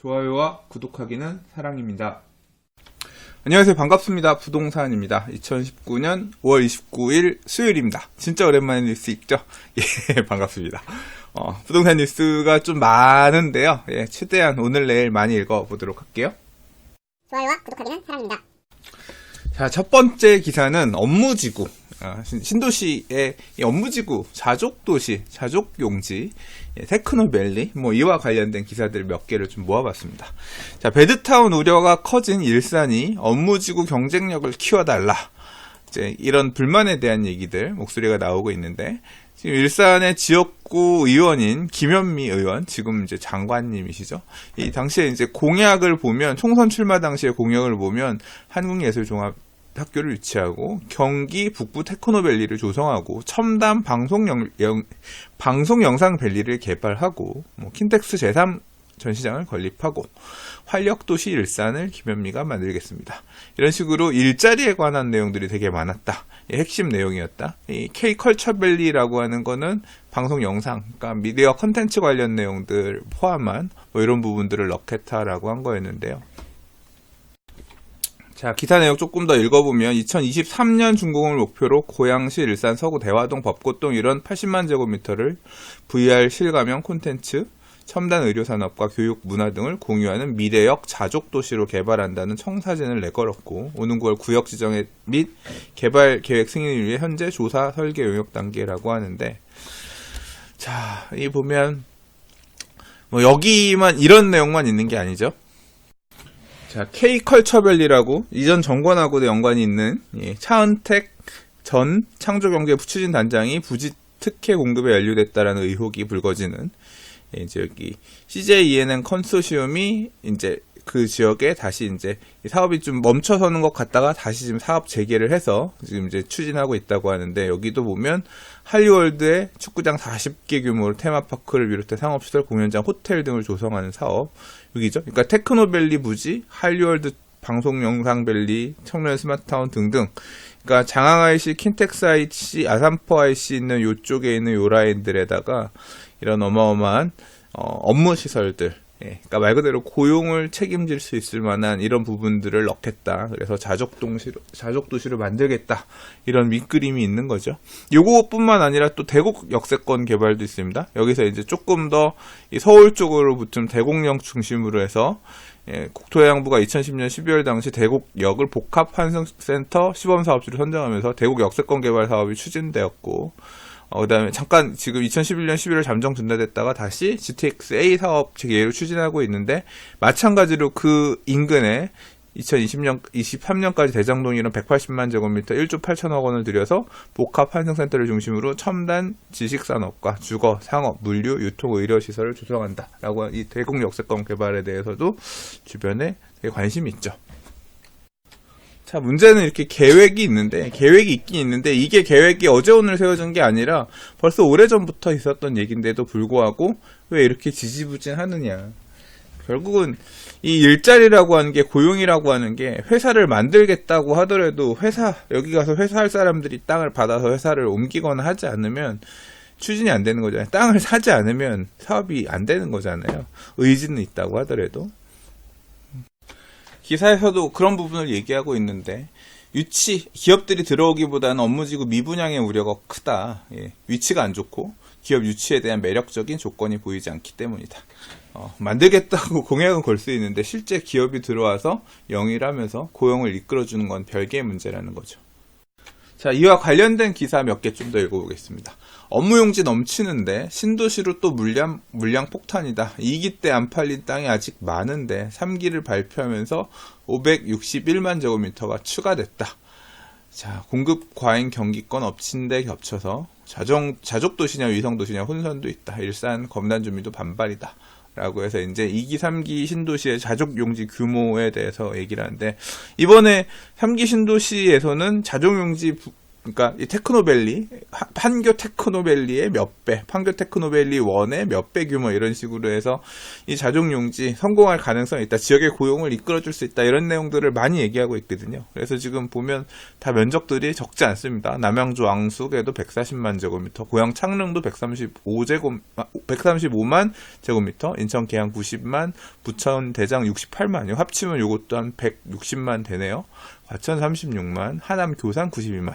좋아요와 구독하기는 사랑입니다. 안녕하세요. 반갑습니다. 부동산입니다. 2019년 5월 29일 수요일입니다. 진짜 오랜만에 뉴스 읽죠? 예, 반갑습니다. 어, 부동산 뉴스가 좀 많은데요. 예, 최대한 오늘 내일 많이 읽어보도록 할게요. 좋아요와 구독하기는 사랑입니다. 자, 첫 번째 기사는 업무지구. 아, 신- 신도시의 이 업무지구, 자족도시, 자족용지, 예, 테크노밸리, 뭐 이와 관련된 기사들 몇 개를 좀 모아봤습니다. 자, 베드타운 우려가 커진 일산이 업무지구 경쟁력을 키워달라. 이제 이런 불만에 대한 얘기들, 목소리가 나오고 있는데, 지금 일산의 지역구 의원인 김현미 의원, 지금 이제 장관님이시죠. 이 당시에 이제 공약을 보면, 총선 출마 당시의 공약을 보면, 한국예술종합 학교를 유치하고 경기 북부 테크노밸리를 조성하고 첨단 방송 영, 영- 방송 영상 밸리를 개발하고 뭐 킨텍스 제3 전시장을 건립하고 활력 도시 일산을 김현미가 만들겠습니다. 이런 식으로 일자리에 관한 내용들이 되게 많았다. 이 핵심 내용이었다. 이 K 컬처밸리라고 하는 거는 방송 영상, 그러니까 미디어 컨텐츠 관련 내용들 포함한 뭐 이런 부분들을 넣겠다라고 한 거였는데요. 자, 기사 내용 조금 더 읽어보면 2023년 준공을 목표로 고양시, 일산, 서구, 대화동, 법고동 이런 80만 제곱미터를 VR 실감형 콘텐츠, 첨단 의료산업과 교육, 문화 등을 공유하는 미래역 자족도시로 개발한다는 청사진을 내걸었고 오는 9월 구역 지정 및 개발 계획 승인을 위해 현재 조사 설계 용역 단계라고 하는데 자, 이 보면 뭐 여기만 이런 내용만 있는 게 아니죠. 자, K컬처밸리라고 이전 정권하고도 연관이 있는 예, 차은택 전 창조경제 부 추진 단장이 부지 특혜 공급에 연루됐다라는 의혹이 불거지는 예, 이제 여기 CJENN 컨소시엄이 이제 그 지역에 다시 이제 이 사업이 좀 멈춰서는 것 같다가 다시 지금 사업 재개를 해서 지금 이제 추진하고 있다고 하는데 여기도 보면 할리월드의 축구장 40개 규모로 테마파크를 비롯해 상업시설, 공연장, 호텔 등을 조성하는 사업 여기죠. 그러니까 테크노밸리 부지, 할리월드 방송 영상밸리, 청년 스마트타운 등등. 그러니까 장항 IC, 킨텍스 IC, 아산포 IC 있는 요쪽에 있는 요 라인들에다가 이런 어마어마한 어, 업무 시설들. 예, 그러니까 말 그대로 고용을 책임질 수 있을 만한 이런 부분들을 넣겠다. 그래서 자족 동시로 자족 도시를 만들겠다. 이런 밑그림이 있는 거죠. 요거뿐만 아니라 또 대곡 역세권 개발도 있습니다. 여기서 이제 조금 더이 서울 쪽으로 붙은 대곡역 중심으로 해서 예, 국토해양부가 2010년 12월 당시 대곡역을 복합 환승센터 시범 사업지로 선정하면서 대곡 역세권 개발 사업이 추진되었고 어, 그다음에 잠깐 지금 2011년 11월 잠정 중단됐다가 다시 GTX A 사업 재개를 추진하고 있는데 마찬가지로 그 인근에 2020년 23년까지 대장동이런 180만 제곱미터 1조 8천억 원을 들여서 복합 환승센터를 중심으로 첨단 지식산업과 주거, 상업, 물류, 유통, 의료 시설을 조성한다라고 이 대공 역세권 개발에 대해서도 주변에 되게 관심이 있죠. 자, 문제는 이렇게 계획이 있는데, 계획이 있긴 있는데, 이게 계획이 어제 오늘 세워진 게 아니라 벌써 오래전부터 있었던 얘기인데도 불구하고 왜 이렇게 지지부진 하느냐. 결국은 이 일자리라고 하는 게 고용이라고 하는 게 회사를 만들겠다고 하더라도 회사, 여기 가서 회사 할 사람들이 땅을 받아서 회사를 옮기거나 하지 않으면 추진이 안 되는 거잖아요. 땅을 사지 않으면 사업이 안 되는 거잖아요. 의지는 있다고 하더라도. 기사에서도 그런 부분을 얘기하고 있는데 유치 기업들이 들어오기보다는 업무지구 미분양의 우려가 크다. 예, 위치가 안 좋고 기업 유치에 대한 매력적인 조건이 보이지 않기 때문이다. 어, 만들겠다고 공약은 걸 수 있는데 실제 기업이 들어와서 영위하면서 고용을 이끌어주는 건 별개의 문제라는 거죠. 자, 이와 관련된 기사 몇 개 좀 더 읽어보겠습니다. 업무용지 넘치는데 신도시로 또 물량, 물량 폭탄이다. 2기 때 안 팔린 땅이 아직 많은데 3기를 발표하면서 561만 제곱미터가 추가됐다. 자, 공급 과잉 경기권 엎친 데 겹쳐서 자정, 자족도시냐 위성도시냐 혼선도 있다. 일산 검단 주민도 반발이다. 라고 해서 이제 2기, 3기 신도시의 자족 용지 규모에 대해서 얘기를 하는데 이번에 3기 신도시에서는 자족 용지 부- 그러니까 이 테크노밸리 하- 판교 테크노밸리의 몇 배, 판교 테크노밸리 원의 몇 배 규모 이런 식으로 해서 이 자족용지 성공할 가능성이 있다. 지역의 고용을 이끌어줄 수 있다. 이런 내용들을 많이 얘기하고 있거든요. 그래서 지금 보면 다 면적들이 적지 않습니다. 남양주 왕숙에도 140만 제곱미터, 고양 창릉도 135제곱 135만 제곱미터, 인천 계양 90만, 부천 대장 68만. 이거 합치면 이것도 한 160만 되네요. 과천 36만, 하남 교산 92만.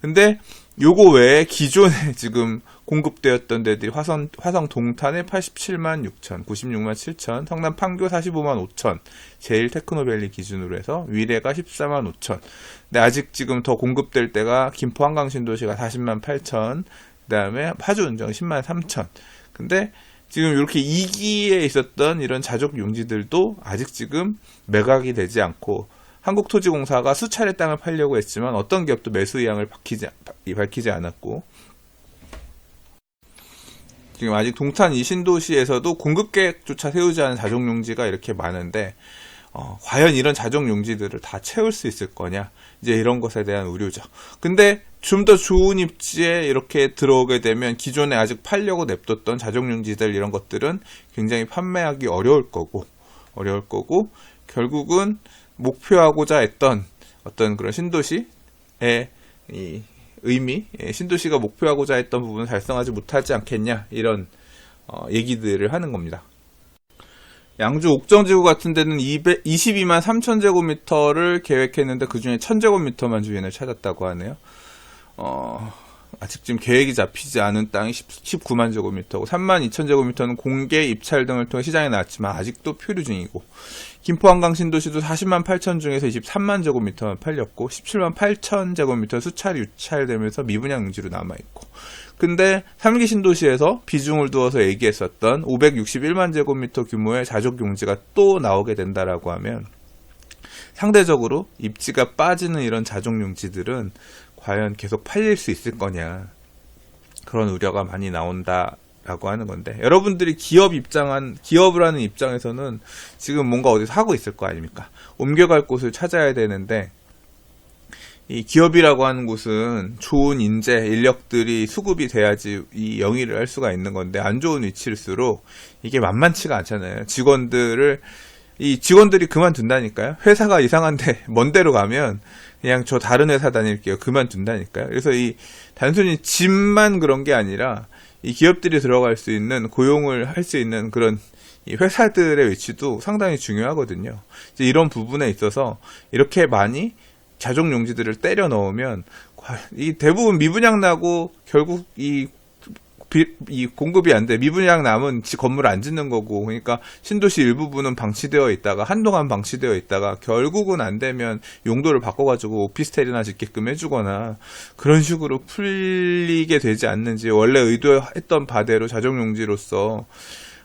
근데 요거 외에 기존에 지금 공급되었던 데들이 화성, 화성 동탄에 87만 6천, 96만 7천, 성남 판교 45만 5천, 제일 테크노밸리 기준으로 해서 위례가 14만 5천. 근데 아직 지금 더 공급될 때가 김포 한강 신도시가 40만 8천, 그 다음에 파주 운정 10만 3천. 근데 지금 이렇게 2기에 있었던 이런 자족 용지들도 아직 지금 매각이 되지 않고 한국토지공사가 수차례 땅을 팔려고 했지만 어떤 기업도 매수 의향을 밝히지, 밝히지 않았고 지금 아직 동탄 이 신도시에서도 공급 계획조차 세우지 않은 자족 용지가 이렇게 많은데 어, 과연 이런 자족 용지들을 다 채울 수 있을 거냐 이제 이런 것에 대한 우려죠. 근데 좀 더 좋은 입지에 이렇게 들어오게 되면 기존에 아직 팔려고 냅뒀던 자족 용지들 이런 것들은 굉장히 판매하기 어려울 거고 어려울 거고 결국은 목표하고자 했던 어떤 그런 신도시의 이 의미, 예, 신도시가 목표하고자 했던 부분을 달성하지 못하지 않겠냐 이런 어, 얘기들을 하는 겁니다. 양주 옥정지구 같은 데는 200, 22만 3천 제곱미터를 계획했는데 그 중에 1000 제곱미터만 주인을 찾았다고 하네요. 어, 아직 지금 계획이 잡히지 않은 땅이 10, 19만 제곱미터고 3만 2천 제곱미터는 공개 입찰 등을 통해 시장에 나왔지만 아직도 표류 중이고 김포 한강 신도시도 40만 8천 중에서 23만 제곱미터만 팔렸고 17만 8천 제곱미터 수차례 유찰되면서 미분양 용지로 남아있고 근데 3기 신도시에서 비중을 두어서 얘기했었던 561만 제곱미터 규모의 자족 용지가 또 나오게 된다라고 하면 상대적으로 입지가 빠지는 이런 자족 용지들은 과연 계속 팔릴 수 있을 거냐 그런 우려가 많이 나온다라고 하는 건데 여러분들이 기업 입장한 기업을 하는 입장에서는 지금 뭔가 어디서 하고 있을 거 아닙니까? 옮겨갈 곳을 찾아야 되는데 이 기업이라고 하는 곳은 좋은 인재, 인력들이 수급이 돼야지 이 영위를 할 수가 있는 건데 안 좋은 위치일수록 이게 만만치가 않잖아요. 직원들을 이 직원들이 그만둔다니까요. 회사가 이상한데 먼 데로 가면 그냥 저 다른 회사 다닐게요. 그만둔다니까요. 그래서 이 단순히 집만 그런 게 아니라 이 기업들이 들어갈 수 있는 고용을 할 수 있는 그런 이 회사들의 위치도 상당히 중요하거든요. 이런 부분에 있어서 이렇게 많이 자족 용지들을 때려 넣으면 과- 이 대부분 미분양 나고 결국 이, 비- 이 공급이 안 돼. 미분양 남은 지- 건물 안 짓는 거고. 그러니까 신도시 일부분은 방치되어 있다가 한동안 방치되어 있다가 결국은 안 되면 용도를 바꿔가지고 오피스텔이나 짓게끔 해주거나 그런 식으로 풀리게 되지 않는지 원래 의도했던 바대로 자족 용지로서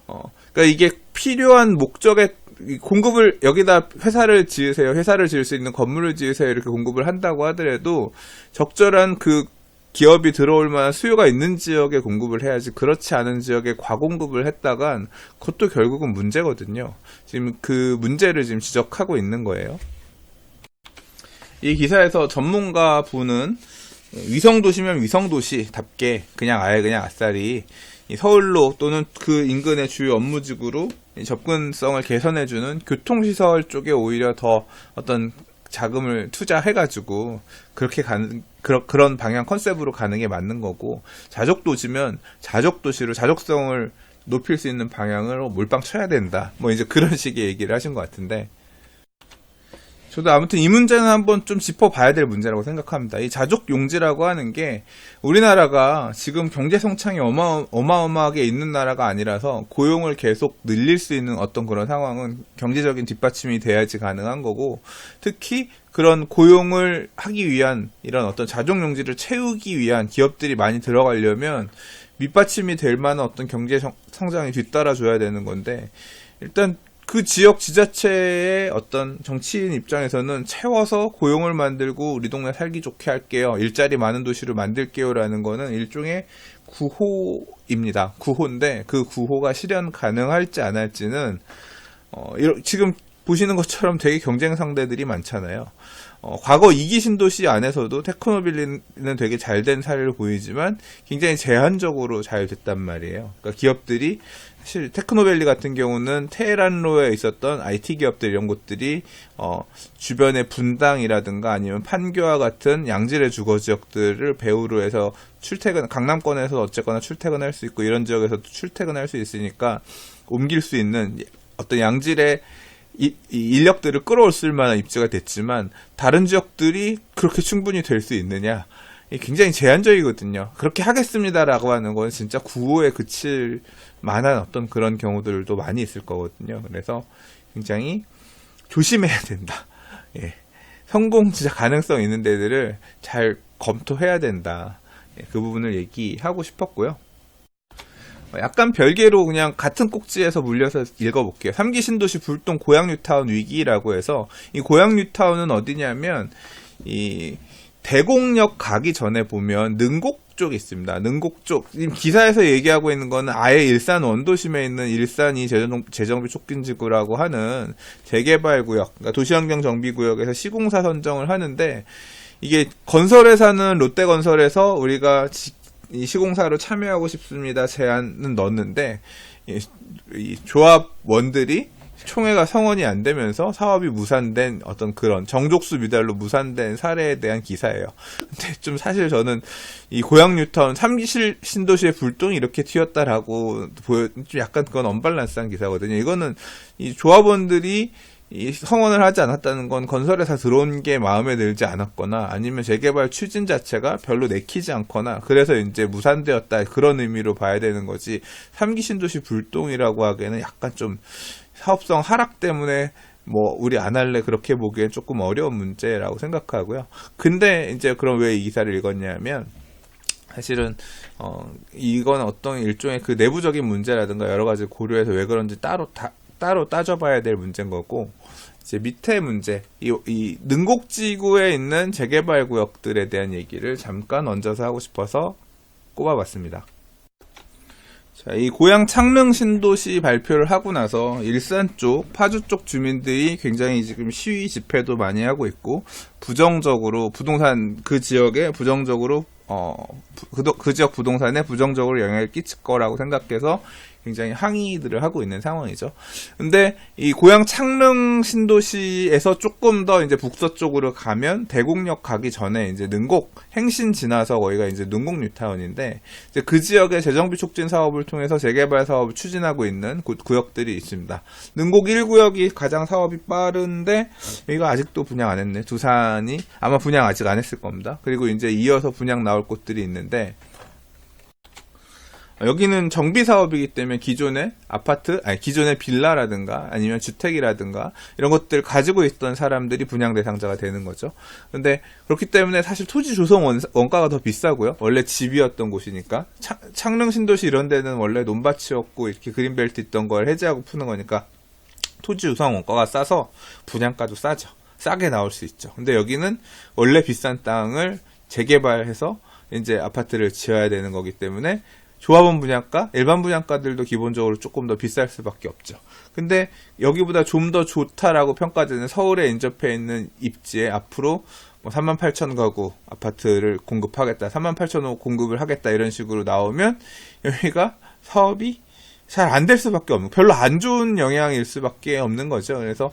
어, 그러니까 이게 필요한 목적에 이 공급을 여기다 회사를 지으세요. 회사를 지을 수 있는 건물을 지으세요. 이렇게 공급을 한다고 하더라도 적절한 그 기업이 들어올 만한 수요가 있는 지역에 공급을 해야지 그렇지 않은 지역에 과공급을 했다간 그것도 결국은 문제거든요. 지금 그 문제를 지금 지적하고 있는 거예요. 이 기사에서 전문가 분은 위성도시면 위성도시답게 그냥 아예 그냥 아싸리 이 서울로 또는 그 인근의 주요 업무지구로 이 접근성을 개선해주는 교통시설 쪽에 오히려 더 어떤 자금을 투자해가지고 그렇게 가는 그런 그런 방향 컨셉으로 가는 게 맞는 거고 자족 도시면 자족 도시로 자족성을 높일 수 있는 방향으로 몰빵 쳐야 된다. 뭐 이제 그런 식의 얘기를 하신 것 같은데 저도 아무튼 이 문제는 한번 좀 짚어봐야 될 문제라고 생각합니다. 이 자족 용지라고 하는 게 우리나라가 지금 경제 성창이 어마, 어마어마하게 있는 나라가 아니라서 고용을 계속 늘릴 수 있는 어떤 그런 상황은 경제적인 뒷받침이 돼야지 가능한 거고 특히 그런 고용을 하기 위한 이런 어떤 자족 용지를 채우기 위한 기업들이 많이 들어가려면 밑받침이 될 만한 어떤 경제 성- 성장이 뒤따라 줘야 되는 건데 일단 그 지역 지자체의 어떤 정치인 입장에서는 채워서 고용을 만들고 우리 동네 살기 좋게 할게요. 일자리 많은 도시로 만들게요라는 거는 일종의 구호입니다. 구호인데 그 구호가 실현 가능할지 안 할지는 어, 지금 보시는 것처럼 되게 경쟁 상대들이 많잖아요. 어, 과거 이기 신도시 안에서도 테크노빌리는 되게 잘 된 사례를 보이지만 굉장히 제한적으로 잘 됐단 말이에요. 그러니까 기업들이 사실 테크노밸리 같은 경우는 테헤란로에 있었던 IT 기업들 이런 곳들이 어, 주변의 분당이라든가 아니면 판교와 같은 양질의 주거 지역들을 배후로 해서 출퇴근 강남권에서 어쨌거나 출퇴근할 수 있고 이런 지역에서도 출퇴근할 수 있으니까 옮길 수 있는 어떤 양질의 이, 이 인력들을 끌어올 쓸 만한 입지가 됐지만 다른 지역들이 그렇게 충분히 될 수 있느냐 굉장히 제한적이거든요. 그렇게 하겠습니다라고 하는 건 진짜 구호에 그칠 만한 어떤 그런 경우들도 많이 있을 거거든요. 그래서 굉장히 조심해야 된다. 예. 성공 진짜 가능성 있는 데들을 잘 검토해야 된다. 예, 그 부분을 얘기하고 싶었고요. 어, 약간 별개로 그냥 같은 꼭지에서 물려서 읽어볼게요. 3기 신도시 불동 고양 뉴타운 위기라고 해서 이 고양 뉴타운은 어디냐면 이 대곡역 가기 전에 보면 능곡 쪽이 있습니다. 능곡 쪽. 기사에서 얘기하고 있는 거는 아예 일산 원도심에 있는 일산이 재정, 재정비 촉진지구라고 하는 재개발 구역, 그러니까 도시환경 정비 구역에서 시공사 선정을 하는데 이게 건설회사는 롯데건설에서 우리가 지- 이 시공사로 참여하고 싶습니다 제안은 넣었는데 이, 이 조합원들이 총회가 성원이 안 되면서 사업이 무산된 어떤 그런 정족수 미달로 무산된 사례에 대한 기사예요. 근데 좀 사실 저는 이 고양 뉴타운 3기 신도시의 불똥이 이렇게 튀었다라고 보여 좀 약간 그건 언밸런스한 기사거든요. 이거는 이 조합원들이 이 성원을 하지 않았다는 건 건설회사 들어온 게 마음에 들지 않았거나 아니면 재개발 추진 자체가 별로 내키지 않거나 그래서 이제 무산되었다 그런 의미로 봐야 되는 거지 3기 신도시 불똥이라고 하기에는 약간 좀 사업성 하락 때문에 뭐 우리 안 할래 그렇게 보기엔 조금 어려운 문제라고 생각하고요. 근데 이제 그럼 왜 이 기사를 읽었냐면 사실은 어 이건 어떤 일종의 그 내부적인 문제라든가 여러 가지 고려해서 왜 그런지 따로 다, 따로 따져봐야 될 문제인 거고 이제 밑에 문제 이, 이 능곡지구에 있는 재개발 구역들에 대한 얘기를 잠깐 얹어서 하고 싶어서 꼽아봤습니다. 자, 이 고향 창릉 신도시 발표를 하고 나서 일산 쪽, 파주 쪽 주민들이 굉장히 지금 시위 집회도 많이 하고 있고 부정적으로 부동산 그 지역에 부정적으로 어, 부- 그, 도- 그 지역 부동산에 부정적으로 영향을 끼칠 거라고 생각해서 굉장히 항의들을 하고 있는 상황이죠. 근데 이 고향 창릉 신도시에서 조금 더 이제 북서쪽으로 가면 대곡역 가기 전에 이제 능곡 행신 지나서 거기가 이제 능곡 뉴타운인데 이제 그 지역의 재정비 촉진 사업을 통해서 재개발 사업을 추진하고 있는 구, 구역들이 있습니다. 능곡 1구역이 가장 사업이 빠른데 여기가 아직도 분양 안 했네. 두산이 아마 분양 아직 안 했을 겁니다. 그리고 이제 이어서 분양 나올 곳들이 있는데 여기는 정비 사업이기 때문에 기존의 아파트, 아니 기존의 빌라라든가 아니면 주택이라든가 이런 것들 가지고 있던 사람들이 분양 대상자가 되는 거죠. 근데 그렇기 때문에 사실 토지 조성 원, 원가가 더 비싸고요. 원래 집이었던 곳이니까 창, 창릉 신도시 이런 데는 원래 논밭이었고 이렇게 그린벨트 있던 걸 해제하고 푸는 거니까 토지 조성 원가가 싸서 분양가도 싸죠. 싸게 나올 수 있죠. 근데 여기는 원래 비싼 땅을 재개발해서 이제 아파트를 지어야 되는 거기 때문에 조합원 분양가, 일반 분양가들도 기본적으로 조금 더 비쌀 수밖에 없죠. 근데 여기보다 좀 더 좋다라고 평가되는 서울에 인접해 있는 입지에 앞으로 뭐 3만 8천 가구 아파트를 공급하겠다, 3만 8천 호 공급을 하겠다 이런 식으로 나오면 여기가 사업이 잘 안 될 수밖에 없는, 별로 안 좋은 영향일 수밖에 없는 거죠. 그래서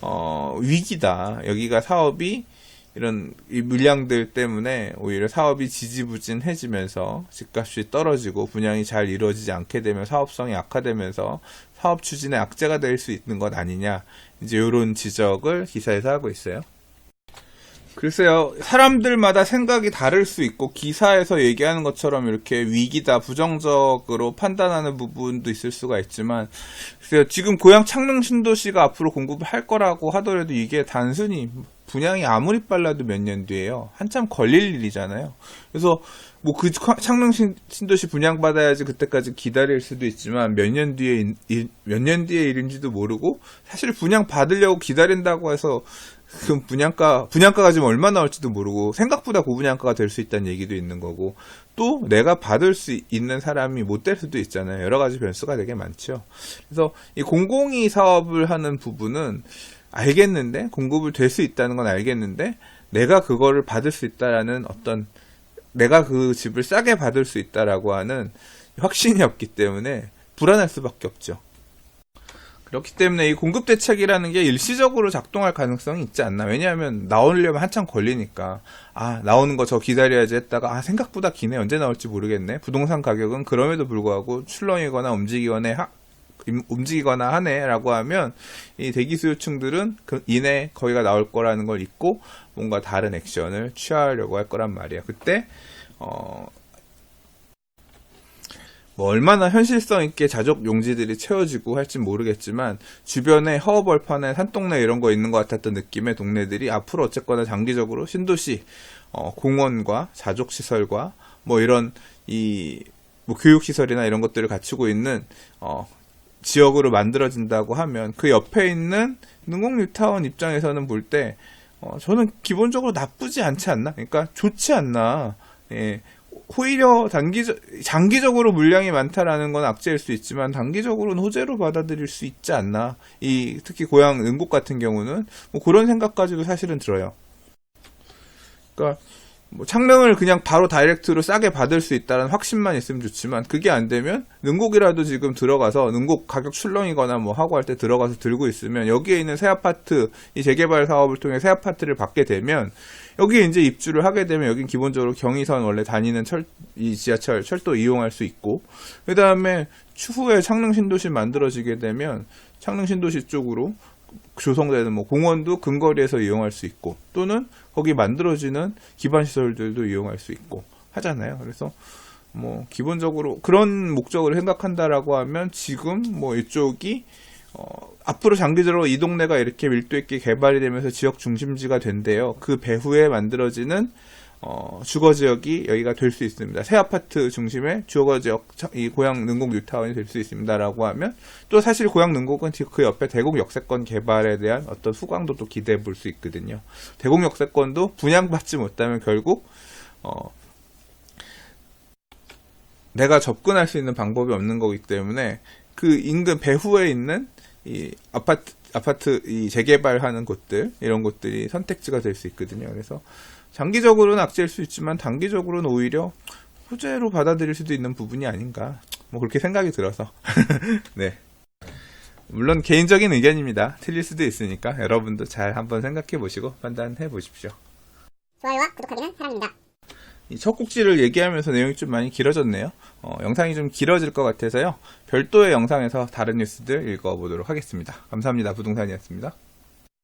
어, 위기다. 여기가 사업이 이런 이 물량들 때문에 오히려 사업이 지지부진해지면서 집값이 떨어지고 분양이 잘 이루어지지 않게 되면 사업성이 악화되면서 사업 추진에 악재가 될 수 있는 것 아니냐 이제 이런 지적을 기사에서 하고 있어요. 글쎄요, 사람들마다 생각이 다를 수 있고, 기사에서 얘기하는 것처럼 이렇게 위기다, 부정적으로 판단하는 부분도 있을 수가 있지만, 글쎄요, 지금 고향 창릉 신도시가 앞으로 공급을 할 거라고 하더라도 이게 단순히 분양이 아무리 빨라도 몇 년 뒤에요. 한참 걸릴 일이잖아요. 그래서 뭐 그 창릉 신- 신도시 분양 받아야지 그때까지 기다릴 수도 있지만 몇 년 뒤에 몇 년 뒤의 일인지도 모르고 사실 분양 받으려고 기다린다고 해서 그 분양가 분양가가 지금 얼마 나올지도 모르고 생각보다 고분양가가 될 수 있다는 얘기도 있는 거고 또 내가 받을 수 있는 사람이 못 될 수도 있잖아요. 여러 가지 변수가 되게 많죠. 그래서 이 공공이 사업을 하는 부분은 알겠는데 공급을 될 수 있다는 건 알겠는데 내가 그거를 받을 수 있다라는 어떤 내가 그 집을 싸게 받을 수 있다라고 하는 확신이 없기 때문에 불안할 수밖에 없죠. 그렇기 때문에 이 공급 대책이라는 게 일시적으로 작동할 가능성이 있지 않나. 왜냐하면 나오려면 한참 걸리니까. 아, 나오는 거 저 기다려야지 했다가, 아, 생각보다 기네. 언제 나올지 모르겠네. 부동산 가격은 그럼에도 불구하고 출렁이거나 움직이거나, 움직이거나 하네라고 하면 이 대기 수요층들은 그 이내 거기가 나올 거라는 걸 잊고 뭔가 다른 액션을 취하려고 할 거란 말이야. 그때 어, 뭐 얼마나 현실성 있게 자족 용지들이 채워지고 할진 모르겠지만 주변에 허허벌판에 산동네 이런 거 있는 것 같았던 느낌의 동네들이 앞으로 어쨌거나 장기적으로 신도시 어, 공원과 자족 시설과 뭐 이런 이 뭐 교육 시설이나 이런 것들을 갖추고 있는 어, 지역으로 만들어진다고 하면 그 옆에 있는 능곡 뉴타운 입장에서는 볼 때 어, 저는 기본적으로 나쁘지 않지 않나? 그러니까 좋지 않나? 예. 오히려 단기적 장기적으로 물량이 많다라는 건 악재일 수 있지만 단기적으로는 호재로 받아들일 수 있지 않나? 이 특히 고향 능곡 같은 경우는 뭐 그런 생각까지도 사실은 들어요. 그러니까 뭐 창릉을 그냥 바로 다이렉트로 싸게 받을 수 있다는 확신만 있으면 좋지만 그게 안 되면 능곡이라도 지금 들어가서 능곡 가격 출렁이거나 뭐 하고 할 때 들어가서 들고 있으면 여기에 있는 새 아파트 이 재개발 사업을 통해 새 아파트를 받게 되면 여기에 이제 입주를 하게 되면 여긴 기본적으로 경의선 원래 다니는 철 이 지하철 철도 이용할 수 있고 그 다음에 추후에 창릉 신도시 만들어지게 되면 창릉 신도시 쪽으로 조성되는 뭐 공원도 근거리에서 이용할 수 있고 또는 거기 만들어지는 기반 시설들도 이용할 수 있고 하잖아요. 그래서 뭐 기본적으로 그런 목적을 생각한다라고 하면 지금 뭐 이쪽이 어, 앞으로 장기적으로 이 동네가 이렇게 밀도 있게 개발이 되면서 지역 중심지가 된대요. 그 배후에 만들어지는 어, 주거 지역이 여기가 될 수 있습니다. 새 아파트 중심의 주거 지역, 차- 이 고향 능곡 뉴타운이 될 수 있습니다라고 하면 또 사실 고향 능곡은 그 옆에 대곡 역세권 개발에 대한 어떤 후광도 또 기대해 볼 수 있거든요. 대곡 역세권도 분양받지 못하면 결국 어, 내가 접근할 수 있는 방법이 없는 거기 때문에 그 인근 배후에 있는 이 아파트 아파트 이 재개발하는 곳들 이런 곳들이 선택지가 될 수 있거든요. 그래서 장기적으로는 악재일 수 있지만 단기적으로는 오히려 호재로 받아들일 수도 있는 부분이 아닌가 뭐 그렇게 생각이 들어서 네 물론 개인적인 의견입니다. 틀릴 수도 있으니까 여러분도 잘 한번 생각해 보시고 판단해 보십시오. 좋아요와 구독하기는 사랑입니다. 이첫 꼭지를 얘기하면서 내용이 좀 많이 길어졌네요. 어, 영상이 좀 길어질 것 같아서요. 별도의 영상에서 다른 뉴스들 읽어보도록 하겠습니다. 감사합니다. 부동산이었습니다.